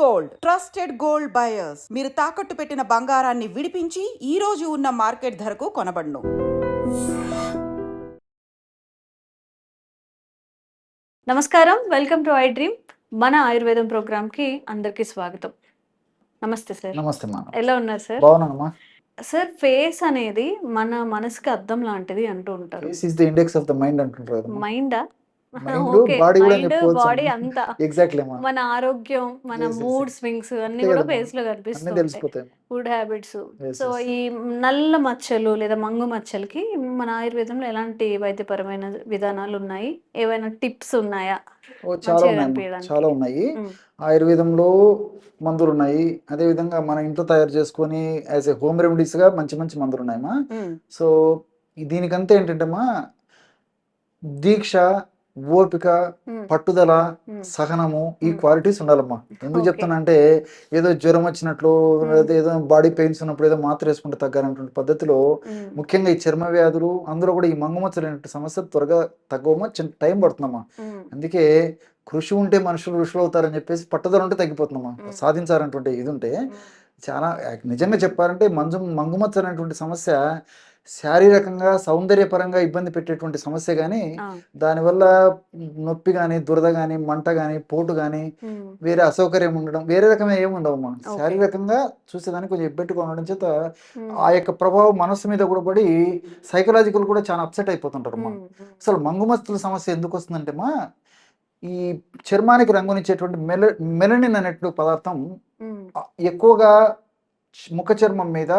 Gold. Trusted gold buyers. మీరు తాకట్టు పెట్టిన బంగారాన్ని విడిపించి ఈ రోజు ఉన్న మార్కెట్ ధరకు కొనబడును. నమస్కారం. Welcome to I dream. మన ఆయుర్వేదం ప్రోగ్రామ్కి అందరికీ స్వాగతం. నమస్తే సార్. నమస్తే ఎలా ఉన్నారు సార్? బాగున్నానమ్మా. సార్ ఫేస్ అనేది మన మనసుకి అద్దం లాంటిది అంటూ ఉంటారు. Face is the index of the mind అంటుంటారు మైండా? బాడీ అమ్మా. అంతా ఎగ్జాక్ట్లీ అమ్మా మన ఆరోగ్యం మన మూడ్. స్వింగ్స్ అన్ని కూడా. ఫేస్లో తెలిసిపోతాయి ఫుడ్ హ్యాబిట్స్ సో. ఈ నల్ల మచ్చలు లేదా మంగు మచ్చలకి మన ఆయుర్వేదంలో ఎలాంటి వైద్యపరమైన విధానాలు ఉన్నాయి ఏవైనా టిప్స్ ఉన్నాయా చాలా ఉన్నాయి. చాలా ఉన్నాయి. ఆయుర్వేదంలో మందులు ఉన్నాయి అదే విధంగా మన ఇంట్లో తయారు చేసుకొని యాజ్ ఏ హోమ్ రెమెడీస్గా మంచి మంచి మందులు ఉన్నాయమ్మా మ్మ్. సో దీనికంతా ఏంటంటేమ్మా దీక్ష ఓపిక. పట్టుదల. సహనము ఈ. క్వాలిటీస్ ఉండాలమ్మా ఎందుకు Okay. చెప్తానంటే ఏదో జ్వరం వచ్చినట్లు ఏదో బాడీ పెయిన్స్ ఉన్నప్పుడు ఏదో మాత్ర వేసుకుంటే తగ్గాలన్నటువంటి పద్ధతిలో. ముఖ్యంగా ఈ చర్మ వ్యాధులు అందులో కూడా ఈ మంగుమచ్చలు అనే సమస్య త్వరగా తగ్గవమ్మా చిన్న టైం పడుతుందమ్మా మ్మ్. అందుకే కృషి ఉంటే మనుషులు ఋషులు అవుతారని చెప్పేసి పట్టుదల ఉంటే తగ్గిపోతుందమ్మా మ్మ్. సాధించాలన్నటువంటి ఇది ఉంటే చాలా నిజంగా చెప్పాలంటే మంజు మంగుమచ్చ అనేటువంటి సమస్య శారీరకంగా సౌందర్యపరంగా ఇబ్బంది పెట్టేటువంటి సమస్య కానీ. దానివల్ల నొప్పి కానీ దురద కానీ మంట కానీ పోటు కానీ. వేరే అసౌకర్యం ఉండడం వేరే రకమైన ఏమి ఉండవమ్మా Okay. శారీరకంగా చూసేదానికి కొంచెం ఇబ్బందిగా ఉండడం చేత. ఆ యొక్క ప్రభావం మనస్సు మీద కూడా పడి సైకలాజికల్ కూడా చాలా అప్సెట్ అయిపోతుంటారు. మ్మ్. అసలు మంగుమస్తుల సమస్య ఎందుకు వస్తుందంటే మా ఈ చర్మానికి రంగునిచ్చేటువంటి మెల మెలనిన్ అనేటువంటి పదార్థం ఎక్కువగా ముఖ చర్మం మీద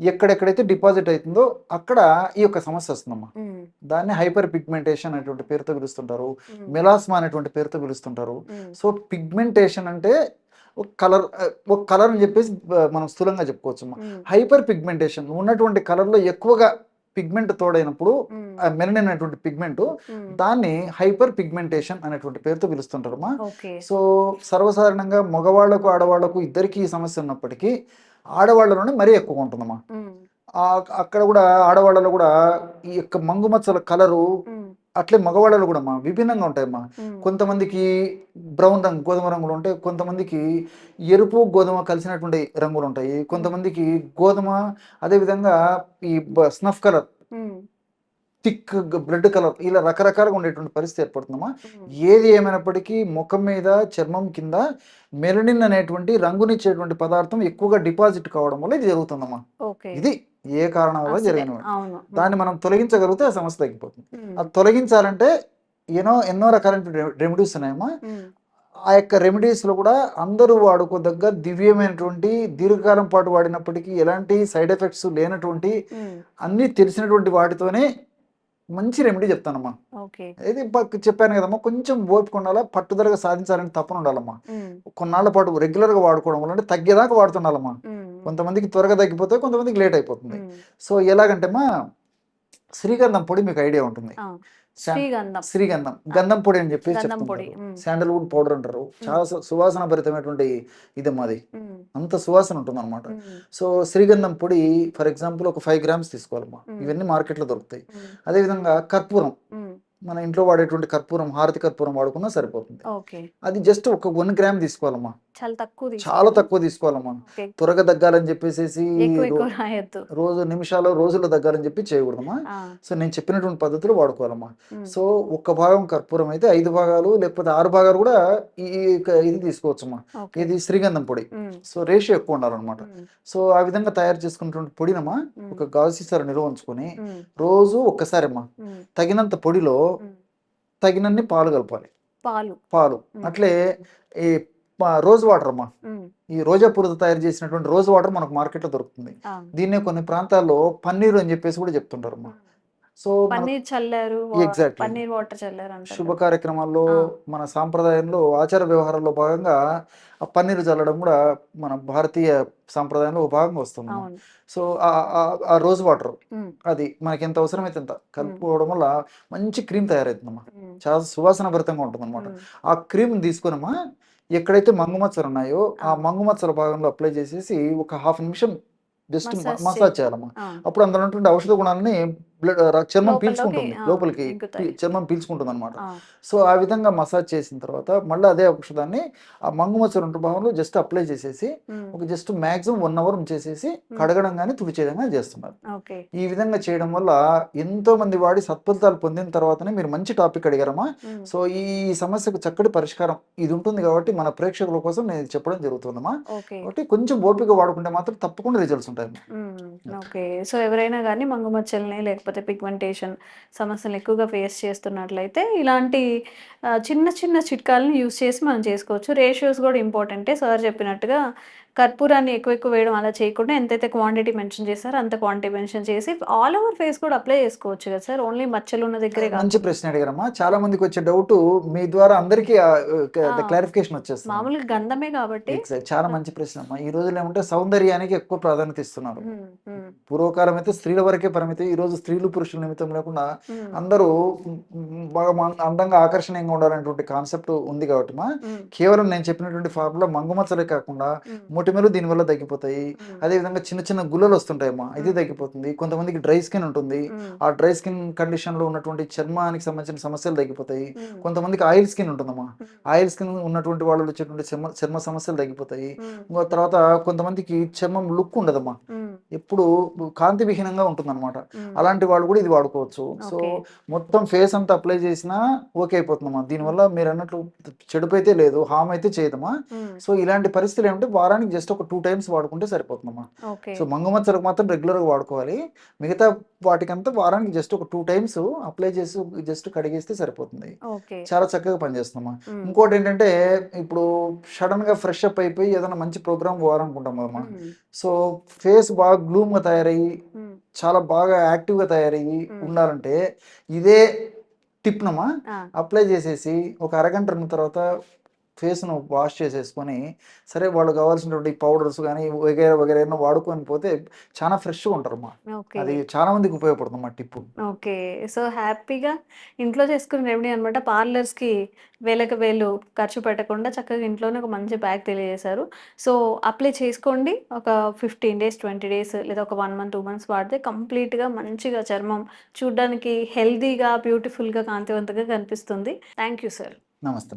ఎక్కడెక్కడైతే డిపాజిట్ అవుతుందో అక్కడ ఈ యొక్క సమస్య వస్తుందమ్మా మ్మ్. దాన్ని హైపర్ పిగ్మెంటేషన్ అనేటువంటి పేరుతో పిలుస్తుంటారు. మెలాస్మా అనేటువంటి పేరుతో పిలుస్తుంటారు. సో పిగ్మెంటేషన్ అంటే ఒక కలర్ ఒక కలర్ అని చెప్పేసి మనం స్థూలంగా చెప్పుకోవచ్చు అమ్మా. హైపర్ పిగ్మెంటేషన్ ఉన్నటువంటి కలర్లో ఎక్కువగా పిగ్మెంట్ తోడైనప్పుడు మెలనిన్ అనేటువంటి పిగ్మెంట్. దాన్ని హైపర్ పిగ్మెంటేషన్ అనేటువంటి పేరుతో పిలుస్తుంటారమ్మా ఓకే సో సర్వసాధారణంగా మగవాళ్ళకు ఆడవాళ్ళకు ఇద్దరికి ఈ సమస్య ఉన్నప్పటికీ ఆడవాళ్ళలోనే మరీ ఎక్కువ ఉంటుందమ్మా అక్కడ కూడా ఆడవాళ్ళలో కూడా ఈ యొక్క మంగుమచ్చల కలరు. అట్లే మగవాళ్ళలో కూడా అమ్మా విభిన్నంగా ఉంటాయమ్మా మ్మ్. కొంతమందికి బ్రౌన్ రంగు గోధుమ రంగులు ఉంటాయి కొంతమందికి ఎరుపు గోధుమ కలిసినటువంటి రంగులు ఉంటాయి కొంతమందికి గోధుమ అదేవిధంగా ఈ snuff colour. Thick blood colour ఇలా రకరకాలుగా ఉండేటువంటి పరిస్థితి ఏర్పడుతుందమ్మా మ్మ్. ఏది ఏమైనప్పటికీ ముఖం మీద చర్మం కింద మెలనిన్ అనేటువంటి రంగునిచ్చేటువంటి పదార్థం ఎక్కువగా డిపాజిట్ కావడం వల్ల ఇది జరుగుతుందమ్మా ఇది ఏ కారణం వల్ల జరిగిన దాన్ని మనం తొలగించగలిగితే ఆ సమస్య తగ్గిపోతుంది. అది తొలగించాలంటే ఎన్నో ఎన్నో రకాల రెమెడీస్ ఉన్నాయమ్మా మ్మ్. ఆ యొక్క రెమెడీస్లో కూడా అందరూ వాడుకోదగ్గ దివ్యమైనటువంటి దీర్ఘకాలం పాటు వాడినప్పటికీ ఎలాంటి సైడ్ ఎఫెక్ట్స్ లేనటువంటి. అన్నీ తెలిసినటువంటి వాటితోనే మంచి రెమెడీ చెప్తానమ్మా. ఇది చెప్పాను కదమ్మా కొంచెం ఓపిక ఉండాలా పట్టుదలగా సాధించాలని తప్పన ఉండాలమ్మా. మ్మ్. కొన్నాళ్ళ పాటు రెగ్యులర్గా వాడుకోవడం వల్ల అంటే తగ్గేదాకా వాడుతుండాలమ్మా. మ్మ్. కొంతమందికి త్వరగా తగ్గిపోతే కొంతమందికి లేట్ అయిపోతుంది. సో ఎలాగంటే మా శ్రీగంధం పొడి మీకు ఐడియా ఉంటుంది. శ్రీగంధం శ్రీగంధం గంధం పొడి అని మ్మ్. శాండల్వుడ్ పౌడర్ అంటారు చాలా సువాసన భరితమైనటువంటి ఇది మాది. అంత సువాసన ఉంటుంది అనమాట. సో శ్రీగంధం పొడి ఫర్ ఎగ్జాంపుల్ ఒక ఫైవ్ గ్రామ్స్ తీసుకోవాలమ్మా మ్మ్. ఇవన్నీ మార్కెట్లో దొరుకుతాయి. అదేవిధంగా కర్పూరం. మన ఇంట్లో వాడేటువంటి కర్పూరం హారతి కర్పూరం వాడుకున్నా సరిపోతుంది అది జస్ట్ ఒక వన్ గ్రామ్ తీసుకోవాలమ్మా చాలా తక్కువ చాలా. తక్కువ తీసుకోవాలమ్మా. త్వరగా తగ్గాలని చెప్పేసి రోజు నిమిషాలు రోజుల్లో తగ్గాలని చెప్పి చేయకూడదమ్మా. సో నేను చెప్పినటువంటి పద్ధతులు వాడుకోవాలమ్మా మ్మ్. సో ఒక్క భాగం కర్పూరం అయితే ఐదు భాగాలు లేకపోతే ఆరు భాగాలు కూడా ఈ ఇది తీసుకోవచ్చమ్మా. ఇది శ్రీగంధం పొడి. సో రేషియో ఎక్కువ ఉండాలన్నమాట. సో ఆ విధంగా తయారు చేసుకున్నటువంటి పొడినమ్మా మ్మ్. ఒక గాజు సీసాలో నిల్వ ఉంచుకొని. రోజు ఒక్కసారి అమ్మా మ్మ్. తగినంత పొడిలో. తగినన్ని పాలు కలపాలి. పాలు. పాలు. అట్లే ఈ రోజ్ వాటర్ అమ్మా. మ్మ్. ఈ రోజా పూలతో తయారు చేసినటువంటి రోజ్ వాటర్ మనకు మార్కెట్లో దొరుకుతుంది. దీన్నే కొన్ని ప్రాంతాల్లో పన్నీరు అని చెప్పేసి కూడా చెప్తుంటారు అమ్మా సో పన్నీర్ చల్లారు. పన్నీర్ వాటర్ చల్లారు శుభ కార్యక్రమాల్లో. మన సాంప్రదాయంలో ఆచార వ్యవహారాల్లో భాగంగా ఆ పన్నీరు చల్లడం కూడా మన భారతీయ సాంప్రదాయంలో ఒక భాగంగా వస్తుంది సో ఆ- రోజ్ వాటర్. అది మనకి ఎంత అవసరమైతే ఎంత కలుపుకోవడం వల్ల మంచి క్రీమ్ తయారవుతుందమ్మా మ్మ్. చాలా సువాసన భరితంగా ఉంటుంది అనమాట. ఆ క్రీమ్ తీసుకునమ్మా ఎక్కడైతే మంగుమచ్చలు ఉన్నాయో ఆ. మంగుమచ్చల భాగంలో అప్లై చేసేసి ఒక హాఫ్ నిమిషం జస్ట్ మసాజ్ చేయాలమ్మా. అప్పుడు అందులో ఉన్నటువంటి ఔషధ గుణాలని బ్లడ్ చర్మం పీల్చుకుంటుంది. లోపలికి. చర్మం పీల్చుకుంటుంది అనమాట సో ఆ విధంగా మసాజ్ చేసిన తర్వాత మళ్ళీ అదే ఔషధాన్ని ఆ మంగు మచ్చలు ఉంటు భాగంలో జస్ట్ అప్లై చేసేసి ఒక జస్ట్ మాక్సిమం వన్ అవర్ ఉంచేసేసి కడగడం కానీ తుడిచేయడం చేస్తున్నారు. ఈ విధంగా చేయడం వల్ల ఎంతో మంది వాడి సత్ఫలితాలు పొందిన తర్వాతనే మీరు మంచి టాపిక్ అడిగారమ్మా. సో ఈ సమస్యకు చక్కటి పరిష్కారం ఇది ఉంటుంది కాబట్టి మన ప్రేక్షకుల కోసం నేను చెప్పడం జరుగుతుందమ్మా. కాబట్టి కొంచెం ఓపిక వాడుకుంటే మాత్రం తప్పకుండా రిజల్ట్స్ ఉంటాయి. ఓకే. సో ఎవరైనా కానీ మంగుమచ్చల్ని లేకపోతే పిగ్మెంటేషన్ సమస్యలు ఎక్కువగా ఫేస్ చేస్తున్నట్లయితే ఇలాంటి చిన్న చిన్న చిట్కాలను యూస్ చేసి మనం చేసుకోవచ్చు. రేషియోస్ కూడా ఇంపార్టెంటే సార్ చెప్పినట్టుగా కర్పూరాన్ని ఎక్కువ ఎక్కువ వేయడం అలా చేయకుండా ఎంతైతే క్వాంటిటీ మెన్షన్ చేస్తారో అంత క్వాంటిటీ మెన్షన్ చేసి ఆల్ ఓవర్ ఫేస్ కూడా అప్లై చేసుకోవచ్చు కదా సార్ ఓన్లీ మచ్చలు ఉన్న దగ్గరే మంచి ప్రశ్న అడిగారమ్మా చాలా మందికి వచ్చే డౌట్ మీ ద్వారా అందరికీ. క్లారిఫికేషన్ వచ్చేస్తుంది మామూలుగా గంధమే కాబట్టి. చాలా మంచి ప్రశ్న అమ్మా ఈ రోజులు ఏమంటే సౌందర్యానికి ఎక్కువ ప్రాధాన్యత ఇస్తున్నారు. పూర్వకాలం అయితే స్త్రీల వరకే పరిమితి ఈ రోజు స్త్రీలు పురుషుల నిమిత్తం లేకుండా. అందరూ బాగా అందంగా ఆకర్షణీయంగా ఉండాలనేటువంటి కాన్సెప్ట్ ఉంది కాబట్టి మా. కేవలం నేను చెప్పినటువంటి ఫార్ములా మంగుమచ్చలే కాకుండా. మొటిమలు దీనివల్ల తగ్గిపోతాయి మ్మ్. అదే విధంగా చిన్న చిన్న గుల్లలు వస్తుంటాయమ్మా ఇది తగ్గిపోతుంది కొంతమందికి డ్రై స్కిన్ ఉంటుంది. ఆ డ్రై స్కిన్ కండిషన్లో ఉన్నటువంటి చర్మానికి సంబంధించిన సమస్యలు తగ్గిపోతాయి. కొంతమందికి ఆయిల్ స్కిన్ ఉంటుందమ్మా మ్మ్. ఆయిల్ స్కిన్ ఉన్నటువంటి వాళ్ళు వచ్చేటువంటి చర్మ చర్మ సమస్యలు తగ్గిపోతాయి తర్వాత కొంతమందికి చర్మం లుక్ ఉండదమ్మా మ్మ్. ఎప్పుడు కాంతి విహీనంగా ఉంటుందన్నమాట. అలాంటి వాళ్ళు కూడా ఇది వాడుకోవచ్చు సో. మొత్తం ఫేస్ అంతా అప్లై చేసినా ఓకే అయిపోతుందమ్మా దీనివల్ల మీరు అన్నట్లు చెడుపు అయితే లేదు హామ్ అయితే చేయదమ్మా మ్మ్. సో ఇలాంటి పరిస్థితులు ఏమంటే వారానికి జస్ట్ ఒక టూ టైమ్స్ వాడుకుంటే సరిపోతుందమ్మా. సో మంగుమచ్చలకు మాత్రం రెగ్యులర్గా వాడుకోవాలి. మిగతా వాటికంతా వారానికి జస్ట్ ఒక టూ టైమ్స్ అప్లై చేసి జస్ట్ కడిగేస్తే సరిపోతుంది. చాలా చక్కగా పనిచేస్తుందమ్మా. మ్మ్. ఇంకోటి ఏంటంటే ఇప్పుడు సడన్గా ఫ్రెష్ అప్ అయిపోయి ఏదైనా మంచి ప్రోగ్రామ్ పోవాలనుకుంటాం కదమ్మా. మ్మ్. సో ఫేస్ బాగా గ్లూమ్గా తయారయ్యి. చాలా బాగా యాక్టివ్గా తయారయ్యి. ఉండాలంటే ఇదే టిప్ నమ్మా. ఆ, అప్లై చేసేసి ఒక అరగంట తర్వాత ఫేస్ను వాష్ చేసేసుకొని సరే వాళ్ళు కావాల్సినటువంటి పౌడర్స్ కానీ వగేరా వగేరా ఏమైనా వాడుకొని పోతే చాలా ఫ్రెష్గా ఉంటారమ్మా. ఓకే. అది చాలా మందికి ఉపయోగపడుతుంది మా టిప్ ఓకే. సో హ్యాపీగా ఇంట్లో చేసుకునే రెమెడీ అనమాట పార్లర్స్కి వేలకు వేలు ఖర్చు పెట్టకుండా చక్కగా ఇంట్లోనే ఒక మంచి బ్యాగ్ తెలియజేశారు. సో అప్లై చేసుకోండి. ఒక ఫిఫ్టీన్ డేస్ ట్వంటీ డేస్ లేదా ఒక వన్ మంత్ టూ మంత్స్ వాడితే కంప్లీట్గా మంచిగా చర్మం చూడడానికి హెల్దీగా బ్యూటిఫుల్గా కాంతివంతంగా కనిపిస్తుంది. Thank you sir. నమస్తే